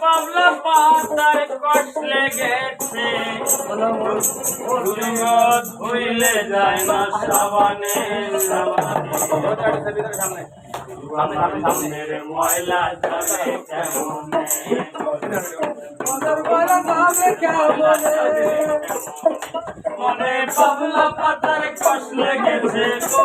বাবলা পাতার কষ লেগেছে। হইলে যায় না সাবানে সাবানে। ময়লা যাবে মনে বাবলা পাতার কষ লেগেছে গো।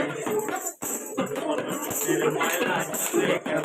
Yeah.